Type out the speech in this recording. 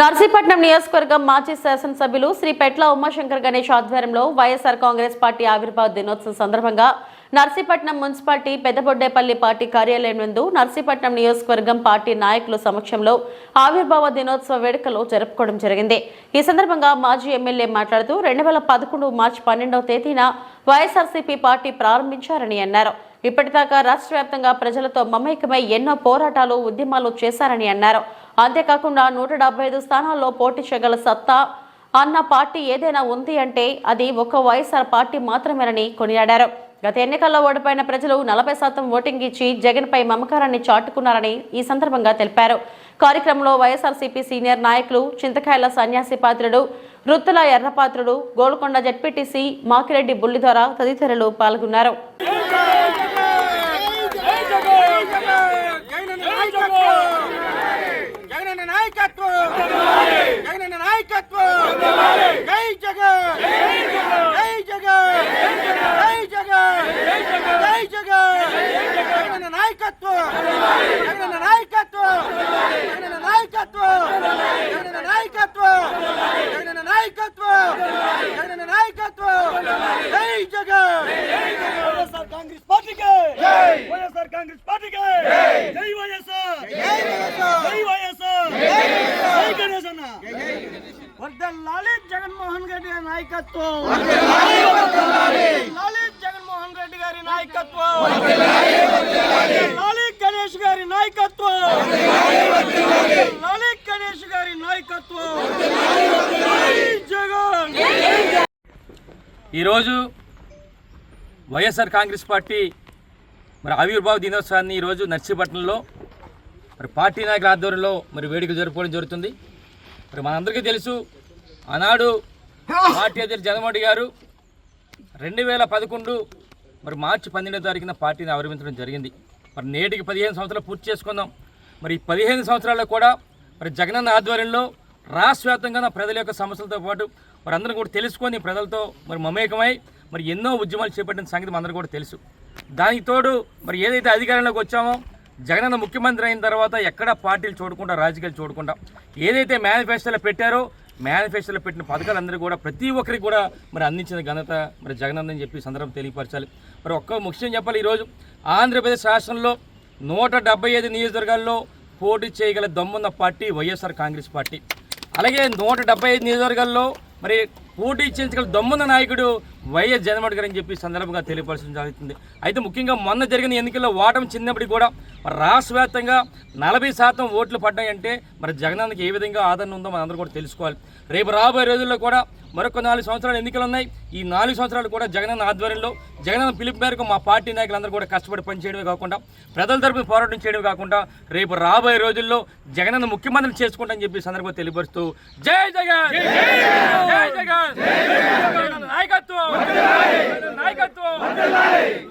నర్సీపట్నం నియోజకవర్గం మాజీ శాసనసభ్యులు శ్రీ పెట్ల ఉమాశంకర్ గణేష్ ఆధ్వర్యంలో వైఎస్ఆర్ కాంగ్రెస్ పార్టీ ఆవిర్భావ దినోత్సవం సందర్భంగా నర్సీపట్నం మున్సిపాలిటీ పెద్దబొడ్డేపల్లి పార్టీ కార్యాలయం నందు నర్సీపట్నం నియోజకవర్గం పార్టీ నాయకుల సమక్షంలో ఆవిర్భావ దినోత్సవ వేడుకలు జరుపుకోవడం జరిగింది. ఈ సందర్భంగా మాజీ ఎమ్మెల్యే మాట్లాడుతూ రెండు వేల పదకొండు మార్చి పన్నెండవ తేదీన వైఎస్ఆర్సీపీ పార్టీ ప్రారంభించారని అన్నారు. ఇప్పటిదాకా రాష్ట్ర వ్యాప్తంగా ప్రజలతో మమేకమై ఎన్నో పోరాటాలు ఉద్యమాలు చేశారని అన్నారు. అంతేకాకుండా నూట డెబ్బై ఐదు స్థానాల్లో పోటీ చేయగల సత్తా అన్న పార్టీ ఏదైనా ఉంది అంటే అది ఒక వైఎస్ఆర్ పార్టీ మాత్రమేనని కొనియాడారు. గత ఎన్నికల్లో ఓడిపోయిన ప్రజలు నలభై శాతం ఓటింగ్ ఇచ్చి జగన్పై మమకారాన్ని చాటుకున్నారని ఈ సందర్భంగా తెలిపారు. కార్యక్రమంలో వైఎస్ఆర్సీపీ సీనియర్ నాయకులు చింతకాయల సన్యాసి పాత్రుడు వృత్తుల ఎర్రపాత్రుడు గోల్కొండ జడ్పీటీసీ మాకిరెడ్డి బుల్లిధర తదితరులు పాల్గొన్నారు జగనన్న నాయకత్వం జగనన్న నాయకత్వం! జై జగన్! జై జగన్! జై జగన్! జై జగన్! జగనన్న నాయకత్వం! జగనన్న నాయకత్వం! జగనన్న నాయకత్వం! జగనన్న నాయకత్వం! జగనన్న నాయకత్వం! జగనన్న నాయకత్వం! జై జగన్! వైఎస్ఆర్ కాంగ్రెస్ పార్టీకి! వైఎస్ఆర్ కాంగ్రెస్ పార్టీకి! జై వైఎస్ఆర్! జై వైఎస్ఆర్ జై వైఎస్ఆర్ జై గణేష్ అన్న వర్దల్లాలి జగన్మోహన్ రెడ్డి గారి నాయకత్వం. వర్దల్లాలి జగన్మోహన్ రెడ్డి గారి నాయకత్వం. లాలి గణేష్ గారి నాయకత్వం. లాలి గణేష్ గారి నాయకత్వం. జగన్. ఈరోజు వైఎస్ఆర్ కాంగ్రెస్ పార్టీ మరి ఆవిర్భావ దినోత్సవాన్ని ఈరోజు నర్సీపట్నంలో మరి పార్టీ నాయకుల ఆధ్వర్యంలో మరి వేడుకలు జరుపుకోవడం జరుగుతుంది. మరి మనందరికీ తెలుసు ఆనాడు పార్టీ అధ్యక్షులు జగన్మోహన్ గారు రెండు వేల పదకొండు మరి మార్చి పన్నెండో తారీఖున పార్టీని ఆవిర్భించడం జరిగింది. మరి నేటికి పదిహేను సంవత్సరాలు పూర్తి చేసుకుందాం. మరి ఈ పదిహేను సంవత్సరాల్లో కూడా మరి జగనన్న ఆధ్వర్యంలో రాష్ట్ర వ్యాప్తంగా ప్రజల యొక్క సమస్యలతో పాటు మరి అందరం కూడా తెలుసుకొని ప్రజలతో మరి మమేకమై మరి ఎన్నో ఉద్యమాలు చేపట్టిన సంగతి మనందరూ కూడా తెలుసు. దానికి తోడు మరి ఏదైతే అధికారంలోకి వచ్చామో జగనన్న ముఖ్యమంత్రి అయిన తర్వాత ఎక్కడ పార్టీలు చూడకుండా రాజకీయాలు చూడకుండా ఏదైతే మేనిఫెస్టోలో పెట్టారో మేనిఫెస్టోలో పెట్టిన పథకాలందరూ కూడా ప్రతి ఒక్కరికి కూడా మరి అందించిన ఘనత మరి జగనన్న అని చెప్పి సందర్భం తెలియపరచాలి. మరి ఒక్క ముఖ్యం చెప్పాలి ఈరోజు. ఆంధ్రప్రదేశ్ రాష్ట్రంలో నూట డెబ్బై ఐదు నియోజకవర్గాల్లో పోటీ చేయగల దమ్మున్న పార్టీ వైఎస్ఆర్ కాంగ్రెస్ పార్టీ. అలాగే నూట డెబ్బై ఐదు నియోజకవర్గాల్లో మరి పోటీ చేయించగల దమ్మున్న నాయకుడు వైఎస్ జగన్మోహన్ గారు అని చెప్పి సందర్భంగా తెలియపరచడం జరుగుతుంది. అయితే ముఖ్యంగా మొన్న జరిగిన ఎన్నికల్లో ఓటమి చిన్నప్పటికీ కూడా రాష్ట్ర వ్యాప్తంగా నలభై శాతం ఓట్లు పడ్డాయంటే మరి జగనన్నకి ఏ విధంగా ఆదరణ ఉందో మనందరూ కూడా తెలుసుకోవాలి. రేపు రాబోయే రోజుల్లో కూడా మరొక నాలుగు సంవత్సరాలు ఎన్నికలు ఉన్నాయి. ఈ నాలుగు సంవత్సరాలు కూడా జగనన్న ఆధ్వర్యంలో జగనన్న పిలుపు మేరకు మా పార్టీ నాయకులందరూ కూడా కష్టపడి పనిచేయడమే కాకుండా ప్రజల తరపున పోరాటం చేయడమే కాకుండా రేపు రాబోయే రోజుల్లో జగనన్న ముఖ్యమంత్రిని చేసుకుంటామని చెప్పి సందర్భంగా తెలియపరుస్తూ జై జగన్! Hey!